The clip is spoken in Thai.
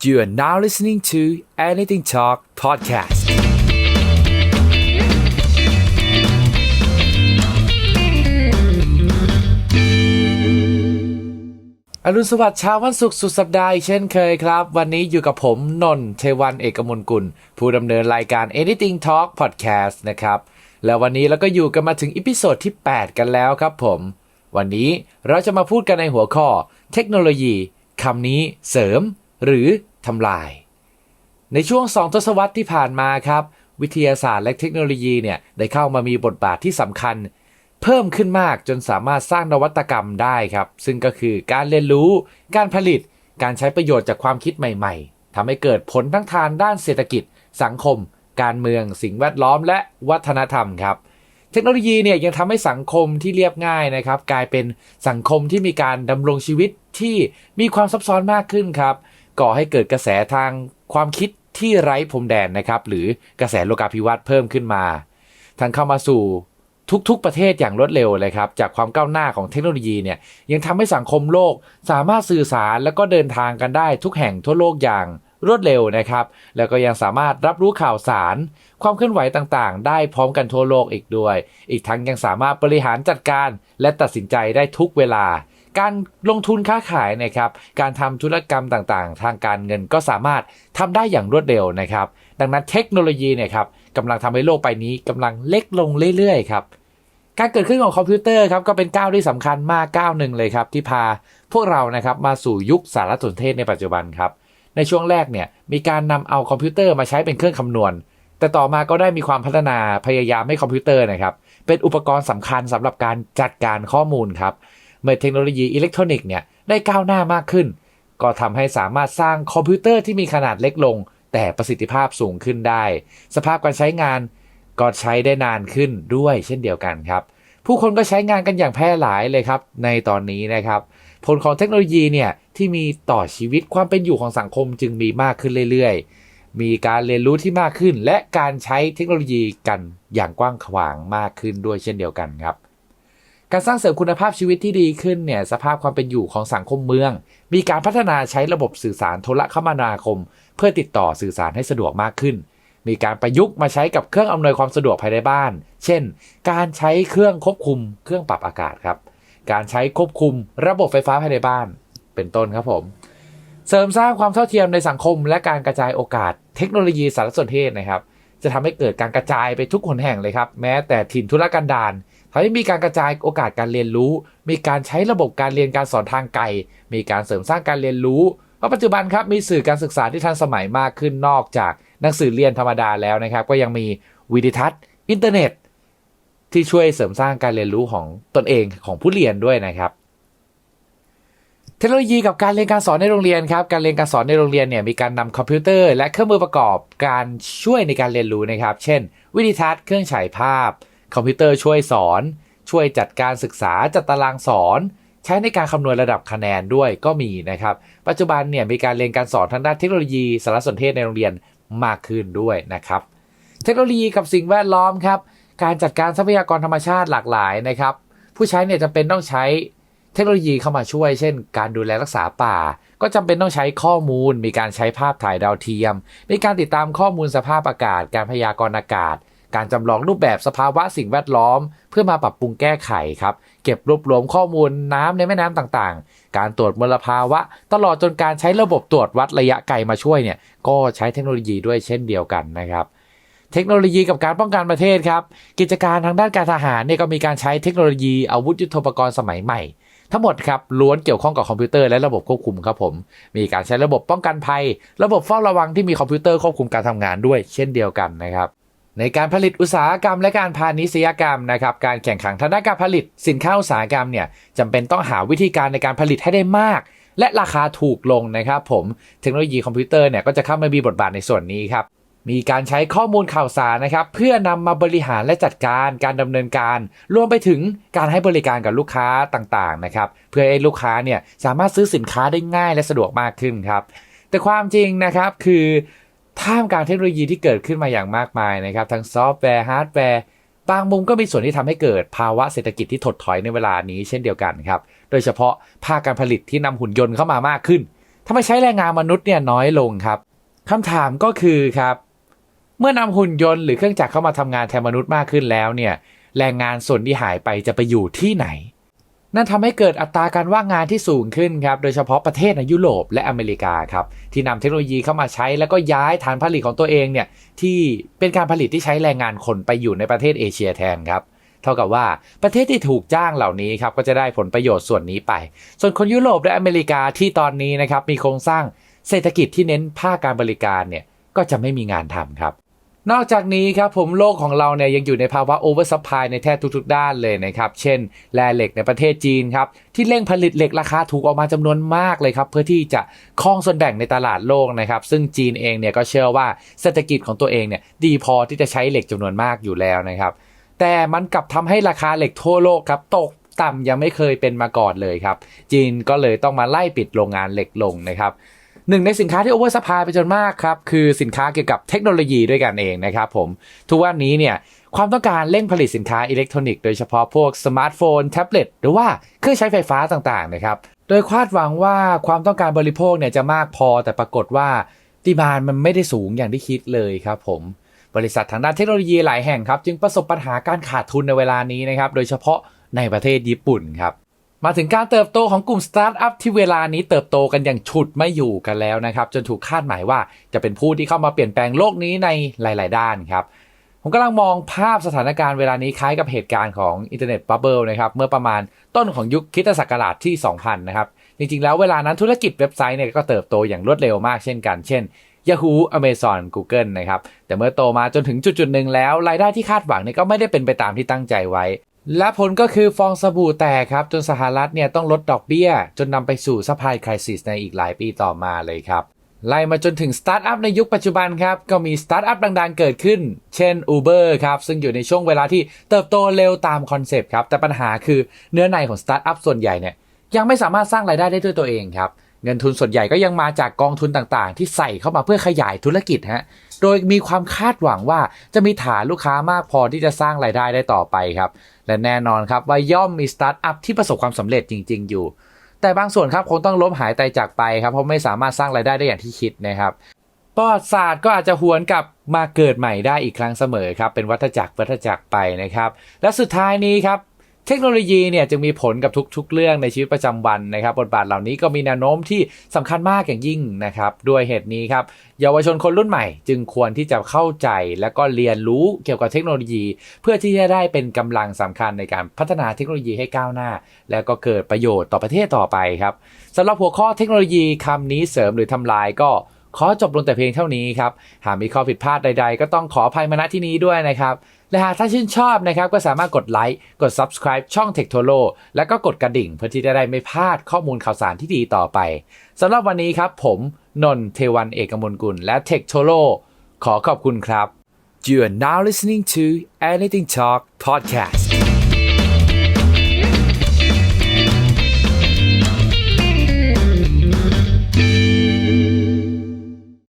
You are now listening to Anything Talk podcast. อรุณสวัสดิ์เช้าวันศุกร์สุดสัปดาห์เช่นเคยครับ วันนี้อยู่กับผมนนท์เทวันเอกมลกุล ผู้ดำเนินรายการ Anything Talk Podcast นะครับ แล้ววันนี้เราก็อยู่กันมาถึงอีพิโซดที่ 8 กันแล้วครับผม วันนี้เราจะมาพูดกันในหัวข้อ เทคโนโลยีคำนี้เสริม หรือ ทำลาย ในช่วง2ทศวรรษที่ผ่านมาครับ วิทยาศาสตร์และเทคโนโลยีเนี่ยได้เข้ามามีบทบาทที่สำคัญ เพิ่มขึ้นมากจนสามารถสร้างนวัตกรรมได้ครับ ซึ่งก็คือการเรียนรู้ การผลิต การใช้ประโยชน์จากความคิดใหม่ ๆทำให้เกิดผลทั้งทางด้านเศรษฐกิจ สังคม การเมือง สิ่งแวดล้อม และวัฒนธรรมครับเทคโนโลยีเนี่ยยังทำให้สังคมที่เรียบง่ายนะครับ กลายเป็นสังคมที่มีการดำรงชีวิตที่มีความซับซ้อนมากขึ้นครับ ก่อให้เกิดกระแสทางความคิดที่ไร้พรมแดนนะครับหรือกระแสโลกาภิวัตน์เพิ่มขึ้นมาทางเข้ามาสู่ทุกๆประเทศอย่างรวดเร็วเลยครับ จากความก้าวหน้าของเทคโนโลยีเนี่ยยังทำให้สังคมโลกสามารถสื่อสารแล้วก็เดินทางกันได้ทุกแห่งทั่วโลกอย่างรวดเร็วนะครับ แล้วก็ยังสามารถรับรู้ข่าวสาร ความเคลื่อนไหวต่างๆ ได้พร้อมกันทั่วโลกอีกด้วย อีกทั้งยังสามารถบริหารจัดการ และตัดสินใจได้ทุกเวลา การลงทุนค้าขายนะครับการทำธุรกรรมต่างๆ ทางการเงินก็สามารถทำได้อย่างรวดเร็วนะครับ ดังนั้นเทคโนโลยีเนี่ยครับกำลังทำให้โลกใบนี้กำลังเล็กลงเรื่อยๆครับการเกิดขึ้นของคอมพิวเตอร์ครับก็เป็นก้าวที่สำคัญมากก้าวหนึ่งเลยครับ ที่พาพวกเรานะครับมาสู่ยุคสารสนเทศในปัจจุบันครับ ในช่วงแรกเนี่ยมีการนำเอาคอมพิวเตอร์มาใช้เป็นเครื่องคำนวณ แต่ต่อมาก็ได้มีความพัฒนาพยายามให้คอมพิวเตอร์นะครับเป็นอุปกรณ์สำคัญสำหรับการจัดการข้อมูลครับ เมื่อเทคโนโลยีอิเล็กทรอนิกส์เนี่ยได้ก้าวหน้ามากขึ้น ก็ทำให้สามารถสร้างคอมพิวเตอร์ที่มีขนาดเล็กลง แต่ประสิทธิภาพสูงขึ้นได้ สภาพการใช้งานก็ใช้ได้นานขึ้นด้วยเช่นเดียวกันครับ ผู้คนก็ใช้งานกันอย่างแพร่หลายเลยครับ ในตอนนี้นะครับผลของเทคโนโลยีเนี่ยที่มีต่อชีวิตความเป็นอยู่ของสังคมจึงมีมากขึ้นเรื่อยๆ มีการเรียนรู้ที่มากขึ้น และการใช้เทคโนโลยีกันอย่างกว้างขวางมากขึ้นด้วยเช่นเดียวกันครับ การสร้างเสริมคุณภาพชีวิตที่ดีขึ้นเนี่ยสภาพความเป็นอยู่ของสังคมเมือง มีการพัฒนาใช้ระบบสื่อสารโทรคมนาคม เพื่อติดต่อสื่อสารให้สะดวกมากขึ้น มีการประยุกต์มาใช้กับเครื่องอำนวยความสะดวกภายในบ้าน เช่น การใช้เครื่องควบคุม เครื่องปรับอากาศครับ การใช้ควบคุม ระบบไฟฟ้าภายในบ้าน เป็นต้นครับผม เสริมสร้างความเท่าเทียมในสังคม และการกระจายโอกาส เทคโนโลยีสารสนเทศนะครับ จะทำให้เกิดการกระจายไปทุกคนแห่งเลยครับ แม้แต่ถิ่นธุรกันดาร ทำให้มีการกระจายโอกาสการเรียนรู้ มีการใช้ระบบการเรียนการสอนทางไกล มีการเสริมสร้างการเรียนรู้ เพราะปัจจุบันครับมีสื่อการศึกษาที่ทันสมัยมากขึ้นนอกจากหนังสือเรียนธรรมดาแล้วนะครับ ก็ยังมีวิดีทัศน์ อินเทอร์เน็ต ที่ช่วยเสริมสร้างการเรียนรู้ของตนเองของผู้เรียนด้วยนะครับเทคโนโลยีกับการเรียนการสอนในโรงเรียนครับ การเรียนการสอนในโรงเรียนเนี่ยมีการนำคอมพิวเตอร์และเครื่องมือประกอบการช่วยในการเรียนรู้นะครับ เช่น วิดีทัศน์ เครื่องฉายภาพ คอมพิวเตอร์ช่วยสอน ช่วยจัดการศึกษาจัดตารางสอน ใช้ในการคำนวณระดับคะแนนด้วยก็มีนะครับ ปัจจุบันเนี่ยมีการเรียนการสอนทางด้านเทคโนโลยีสารสนเทศในโรงเรียนมากขึ้นด้วยนะครับ เทคโนโลยีกับสิ่งแวดล้อมครับ การจัดการทรัพยากรธรรมชาติหลากหลายนะครับ ผู้ใช้เนี่ยจะเป็นต้องใช้เทคโนโลยีเข้ามาช่วย เช่น การดูแลรักษาป่า ก็จำเป็นต้องใช้ข้อมูล มีการใช้ภาพถ่ายดาวเทียม มีการติดตามข้อมูลสภาพอากาศ การพยากรณ์อากาศ การจำลองรูปแบบสภาวะสิ่งแวดล้อม เพื่อมาปรับปรุงแก้ไขครับ เก็บรวบรวมข้อมูลน้ำในแม่น้ำต่างๆ การตรวจมลภาวะ ตลอดจนการใช้ระบบตรวจวัดระยะไกลมาช่วยเนี่ยก็ใช้เทคโนโลยีด้วยเช่นเดียวกันนะครับเทคโนโลยีกับการป้องกันประเทศครับ กิจการทางด้านการทหารเนี่ยก็มีการใช้เทคโนโลยีอาวุธยุทโธปกรณ์สมัยใหม่ ทั้งหมดครับล้วนเกี่ยวข้องกับคอมพิวเตอร์และระบบควบคุมครับผม มีการใช้ระบบป้องกันภัย ระบบเฝ้าระวังที่มีคอมพิวเตอร์ควบคุมการทำงานด้วย เช่นเดียวกันนะครับ ในการผลิตอุตสาหกรรมและการพาณิชยกรรมนะครับการแข่งขันทางด้านการผลิตสินค้าอุตสาหกรรมเนี่ยจำเป็นต้องหาวิธีการในการผลิตให้ได้มาก และราคาถูกลงนะครับผมเทคโนโลยีคอมพิวเตอร์เนี่ยก็จะเข้ามามีบทบาทในส่วนนี้ครับมีการใช้ข้อมูลข่าวสารนะครับ เพื่อนำมาบริหารและจัดการการดำเนินการ รวมไปถึงการให้บริการกับลูกค้าต่างๆนะครับเพื่อให้ลูกค้าเนี่ยสามารถซื้อสินค้าได้ง่ายและสะดวกมากขึ้นครับแต่ความจริงนะครับคือ ท่ามกลางเทคโนโลยีที่เกิดขึ้นมาอย่างมากมายนะครับ ทั้งซอฟต์แวร์ฮาร์ดแวร์บางมุมก็มีส่วนที่ทำให้เกิดภาวะเศรษฐกิจที่ถดถอยในเวลานี้เช่นเดียวกันครับ โดยเฉพาะภาคการผลิตที่นำหุ่นยนต์เข้ามามากขึ้นทำไมใช้แรงงานมนุษย์เนี่ยน้อยลงครับคำถามก็คือครับ เมื่อนำหุ่นยนต์หรือเครื่องจักรเข้ามาทำงานแทนมนุษย์มากขึ้นแล้วเนี่ยแรงงานส่วนที่หายไปจะไปอยู่ที่ไหน นั่นทำให้เกิดอัตราการว่างงานที่สูงขึ้นครับ โดยเฉพาะประเทศในยุโรปและอเมริกาครับ ที่นำเทคโนโลยีเข้ามาใช้แล้วก็ย้ายฐานผลิตของตัวเองเนี่ยที่เป็นการผลิตที่ใช้แรงงานคนไปอยู่ในประเทศเอเชียแทนครับ เท่ากับว่าประเทศที่ถูกจ้างเหล่านี้ครับก็จะได้ผลประโยชน์ส่วนนี้ไป ส่วนคนยุโรปและอเมริกาที่ตอนนี้นะครับมีโครงสร้างเศรษฐกิจที่เน้นภาคการบริการเนี่ยก็จะไม่มีงานทำครับ นอกจากนี้ครับผมโลกของเราเนี่ยยังอยู่ในภาวะโอเวอร์ซัพพลายในแทบทุกๆด้านเลยนะครับ เช่น แร่เหล็กในประเทศจีนครับ ที่เร่งผลิตเหล็กราคาถูกออกมาจำนวนมากเลยครับ เพื่อที่จะครองส่วนแบ่งในตลาดโลกนะครับ ซึ่งจีนเองเนี่ยก็เชื่อว่าเศรษฐกิจของตัวเองเนี่ยดีพอที่จะใช้เหล็กจำนวนมากอยู่แล้วนะครับ แต่มันกลับทำให้ราคาเหล็กทั่วโลกครับตกต่ำยังไม่เคยเป็นมาก่อนเลยครับ จีนก็เลยต้องมาไล่ปิดโรงงานเหล็กลงนะครับ หนึ่งในสินค้าที่โอเวอร์สปายไปจนมากครับ คือสินค้าเกี่ยวกับเทคโนโลยีด้วยกันเองนะครับผม ทุกวันนี้เนี่ยความต้องการเร่งผลิตสินค้าอิเล็กทรอนิกส์โดยเฉพาะพวกสมาร์ทโฟน แท็บเล็ตหรือว่าเครื่องใช้ไฟฟ้าต่างๆนะครับ โดยคาดหวังว่าความต้องการบริโภคเนี่ยจะมากพอแต่ปรากฏว่าดีมานมันไม่ได้สูงอย่างที่คิดเลยครับผมบริษัททางด้านเทคโนโลยีหลายแห่งครับ จึงประสบปัญหาการขาดทุนในเวลานี้นะครับ โดยเฉพาะในประเทศญี่ปุ่นครับ มาถึงการเติบโตของกลุ่มสตาร์ทอัพที่เวลานี้เติบโตกันอย่างฉุดไม่อยู่กันแล้วนะครับ จนถูกคาดหมายว่าจะเป็นผู้ที่เข้ามาเปลี่ยนแปลงโลกนี้ในหลาย ๆ ด้านครับ ผมกำลังมองภาพสถานการณ์เวลานี้คล้ายกับเหตุการณ์ของอินเทอร์เน็ตบับเบิลนะครับ เมื่อประมาณต้นของยุคคริสตศักราชที่ 2000 นะครับ จริง ๆ แล้วเวลานั้นธุรกิจเว็บไซต์เนี่ยก็เติบโตอย่างรวดเร็วมากเช่นกัน เช่น Yahoo Amazon Google นะครับ แต่เมื่อโตมาจนถึงจุดจุดๆหนึ่งแล้วรายได้ที่คาดหวังเนี่ยก็ไม่ได้เป็นไปตามที่ตั้งใจไว้และผลก็คือฟองสบู่แตกครับ จนสหรัฐเนี่ยต้องลดดอกเบี้ย จนนำไปสู่ซัพายคริสิสในอีกหลายปีต่อมาเลยครับ ไล่มาจนถึงสตาร์ทอัพในยุคปัจจุบันครับ ก็มีสตาร์ทอัพดังๆเกิดขึ้น เช่น Uber ครับ ซึ่งอยู่ในช่วงเวลาที่เติบโตเร็วตามคอนเซปต์ครับ แต่ปัญหาคือเนื้อในของสตาร์ทอัพส่วนใหญ่เนี่ยยังไม่สามารถสร้างรายได้ได้ด้วยตัวเองครับ เงินทุนส่วนใหญ่ก็ยังมาจากกองทุนต่างๆ ที่ใส่เข้ามาเพื่อขยายธุรกิจฮะ โดยมีความคาดหวังว่าจะมีฐานลูกค้ามากพอที่จะสร้างรายได้ได้ต่อไปครับ และแน่นอนครับว่าย่อมมีสตาร์ทอัพที่ประสบความสำเร็จจริง ๆ อยู่ แต่บางส่วนครับคงต้องล้มหายตายจากไปครับ เพราะไม่สามารถสร้างรายได้ได้อย่างที่คิดนะครับประวัติศาสตร์ก็อาจจะหวนกลับมาเกิดใหม่ได้อีกครั้งเสมอครับ เป็นวัฏจักรวัฏจักรไปนะครับ และสุดท้ายนี้ครับ เทคโนโลยีเนี่ยจึงมีผลกับทุกๆ เรื่องในชีวิตประจำวันนะครับ บทบาทเหล่านี้ก็มีแนวโน้มที่สำคัญมากอย่างยิ่งนะครับ ด้วยเหตุนี้ครับ เยาวชนคนรุ่นใหม่ จึงควรที่จะเข้าใจและก็เรียนรู้เกี่ยวกับเทคโนโลยี เพื่อที่จะได้เป็นกำลังสำคัญในการพัฒนาเทคโนโลยีให้ก้าวหน้า แล้วก็เกิดประโยชน์ต่อประเทศต่อไปครับสำหรับหัวข้อเทคโนโลยีคำนี้เสริมหรือทำลายก็ขอจบลงแต่เพียงเท่านี้ครับ หากมีข้อผิดพลาดใด ๆ ก็ต้องขออภัยมาณที่นี้ด้วยนะครับ และหากท่านชื่นชอบนะครับ ก็สามารถกดไลค์กด subscribe ช่อง Tech t o l o แล้วก็กดกระดิ่งเพื่อที่จะได้ไม่พลาดข้อมูลข่าวสารที่ดีต่อไปสำหรับวันนี้ครับผมนนท์เทวันเอกมลกุลและ Tech t o l o ขอขอบคุณครับ You are now listening to Anything Talk podcast